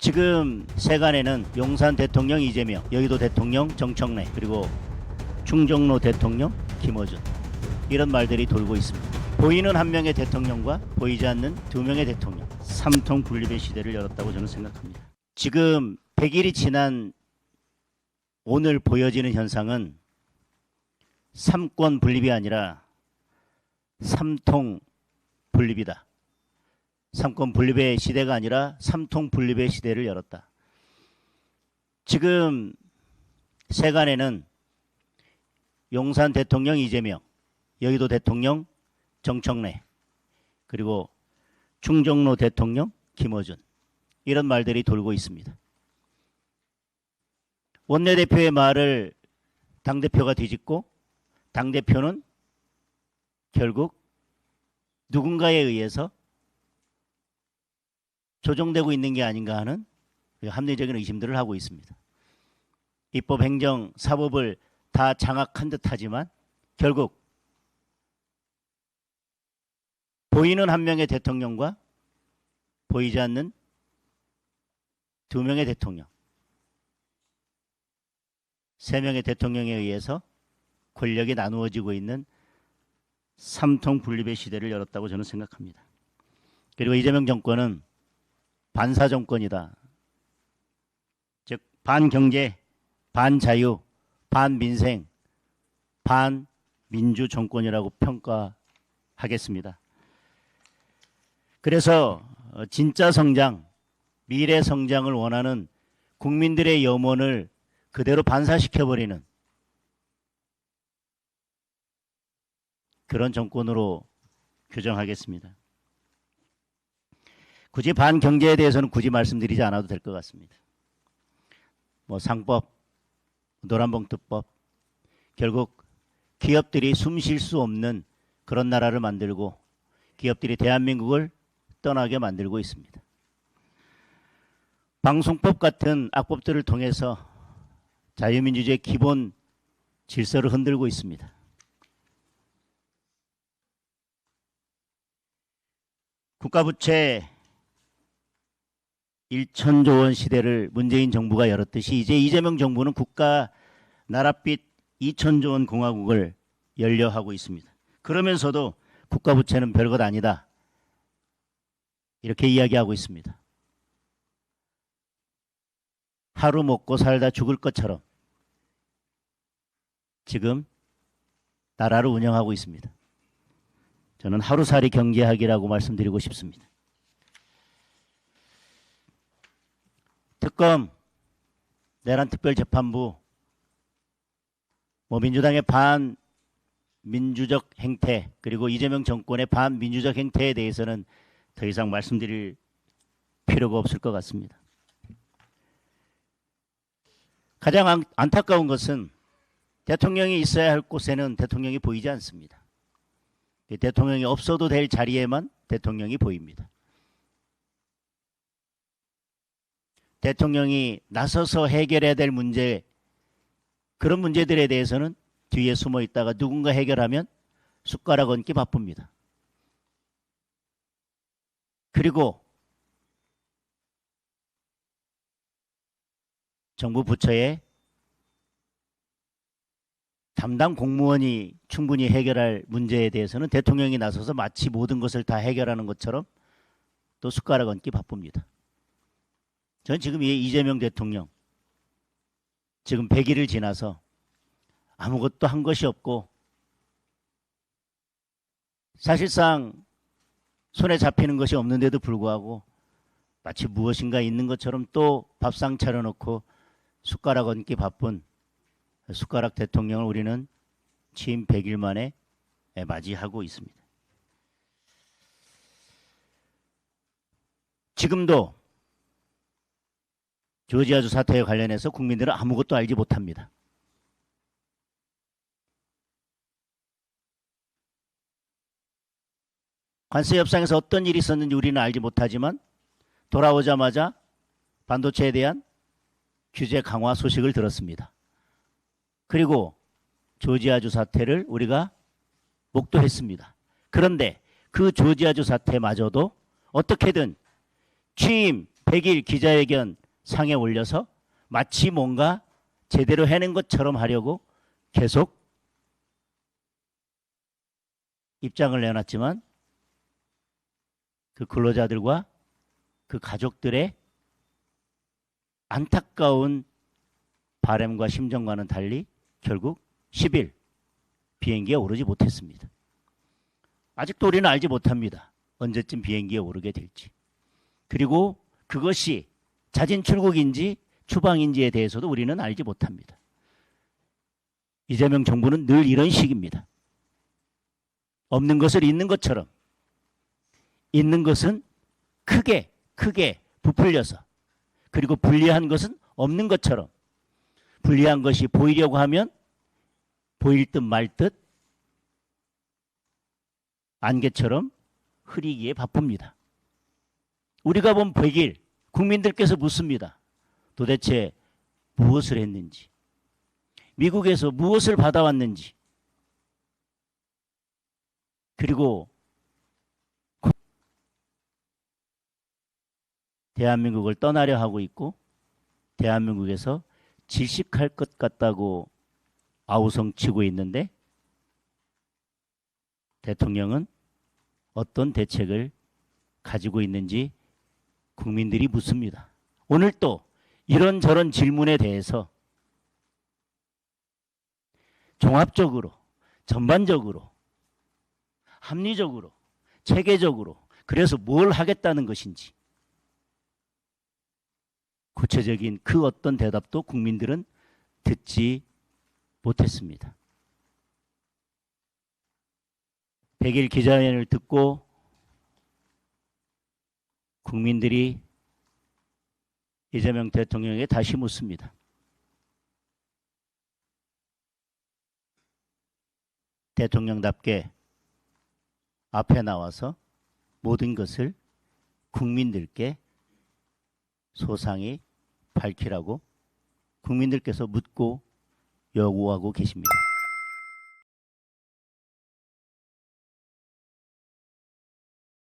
지금 세간에는 용산 대통령 이재명, 여의도 대통령 정청래, 그리고 충정로 대통령 김어준 이런 말들이 돌고 있습니다. 보이는 한 명의 대통령과 보이지 않는 두 명의 대통령, 삼통 분립의 시대를 열었다고 저는 생각합니다. 지금 100일이 지난 오늘 보여지는 현상은 삼권 분립이 아니라 삼통 분립이다. 삼권 분립의 시대가 아니라 삼통 분립의 시대를 열었다. 지금 세간에는 용산 대통령 이재명, 여의도 대통령 정청래, 그리고 충정로 대통령 김어준 이런 말들이 돌고 있습니다. 원내대표의 말을 당대표가 뒤집고 당대표는 결국 누군가에 의해서 조정되고 있는 게 아닌가 하는 합리적인 의심들을 하고 있습니다. 입법, 행정, 사법을 다 장악한 듯하지만 결국 보이는 한 명의 대통령과 보이지 않는 두 명의 대통령, 세 명의 대통령에 의해서 권력이 나누어지고 있는 삼통 분립의 시대를 열었다고 저는 생각합니다. 그리고 이재명 정권은 반사 정권이다. 즉 반경제, 반자유, 반민생, 반민주 정권이라고 평가하겠습니다. 그래서 어, 진짜 성장, 미래 성장을 원하는 국민들의 염원을 그대로 반사시켜 버리는 그런 정권으로 규정하겠습니다. 굳이 반경제에 대해서는 굳이 말씀드리지 않아도 될 것 같습니다. 뭐 상법, 노란봉투법, 결국 기업들이 숨 쉴 수 없는 그런 나라를 만들고 기업들이 대한민국을 떠나게 만들고 있습니다. 방송법 같은 악법들을 통해서 자유민주주의의 기본 질서를 흔들고 있습니다. 국가부채 1천조 원 시대를 문재인 정부가 열었듯이 이제 이재명 정부는 국가 나랏빚 2천조 원 공화국을 열려 하고 있습니다. 그러면서도 국가 부채는 별것 아니다. 이렇게 이야기하고 있습니다. 하루 먹고 살다 죽을 것처럼 지금 나라를 운영하고 있습니다. 저는 하루살이 경제학이라고 말씀드리고 싶습니다. 특검, 내란 특별재판부, 뭐 민주당의 반 민주적 행태 그리고 이재명 정권의 반민주적 행태에 대해서는 더 이상 말씀드릴 필요가 없을 것 같습니다. 가장 안, 안타까운 것은 대통령이 있어야 할 곳에는 대통령이 보이지 않습니다. 대통령이 없어도 될 자리에만 대통령이 보입니다. 대통령이 나서서 해결해야 될 문제, 그런 문제들에 대해서는 뒤에 숨어 있다가 누군가 해결하면 숟가락 얹기 바쁩니다. 그리고 정부 부처에 담당 공무원이 충분히 해결할 문제에 대해서는 대통령이 나서서 마치 모든 것을 다 해결하는 것처럼 또 숟가락 얹기 바쁩니다. 저는 지금 이 이재명 대통령 지금 100일을 지나서 아무것도 한 것이 없고 사실상 손에 잡히는 것이 없는데도 불구하고 마치 무엇인가 있는 것처럼 또 밥상 차려놓고 숟가락 얹기 바쁜 숟가락 대통령을 우리는 취임 100일 만에 맞이하고 있습니다. 지금도 조지아주 사태에 관련해서 국민들은 아무것도 알지 못합니다. 관세 협상에서 어떤 일이 있었는지 우리는 알지 못하지만 돌아오자마자 반도체에 대한 규제 강화 소식을 들었습니다. 그리고 조지아주 사태를 우리가 목도했습니다. 그런데 그 조지아주 사태마저도 어떻게든 취임 100일 기자회견 상에 올려서 마치 뭔가 제대로 해낸 것처럼 하려고 계속 입장을 내놨지만 그 근로자들과 그 가족들의 안타까운 바램과 심정과는 달리 결국 10일 비행기에 오르지 못했습니다. 아직도 우리는 알지 못합니다. 언제쯤 비행기에 오르게 될지. 그리고 그것이 자진 출국인지 추방인지에 대해서도 우리는 알지 못합니다. 이재명 정부는 늘 이런 식입니다. 없는 것을 있는 것처럼 있는 것은 크게 크게 부풀려서 그리고 불리한 것은 없는 것처럼 불리한 것이 보이려고 하면 보일 듯 말 듯 안개처럼 흐리기에 바쁩니다. 우리가 본 100일 국민들께서 묻습니다. 도대체 무엇을 했는지 미국에서 무엇을 받아왔는지 그리고 대한민국을 떠나려 하고 있고 대한민국에서 질식할 것 같다고 아우성치고 있는데 대통령은 어떤 대책을 가지고 있는지 국민들이 묻습니다. 오늘 또 이런저런 질문에 대해서 종합적으로 전반적으로 합리적으로 체계적으로 그래서 뭘 하겠다는 것인지 구체적인 그 어떤 대답도 국민들은 듣지 못했습니다. 100일 기자회견을 듣고 국민들이 이재명 대통령에게 다시 묻습니다. 대통령답게 앞에 나와서 모든 것을 국민들께 소상히 밝히라고 국민들께서 묻고 요구하고 계십니다.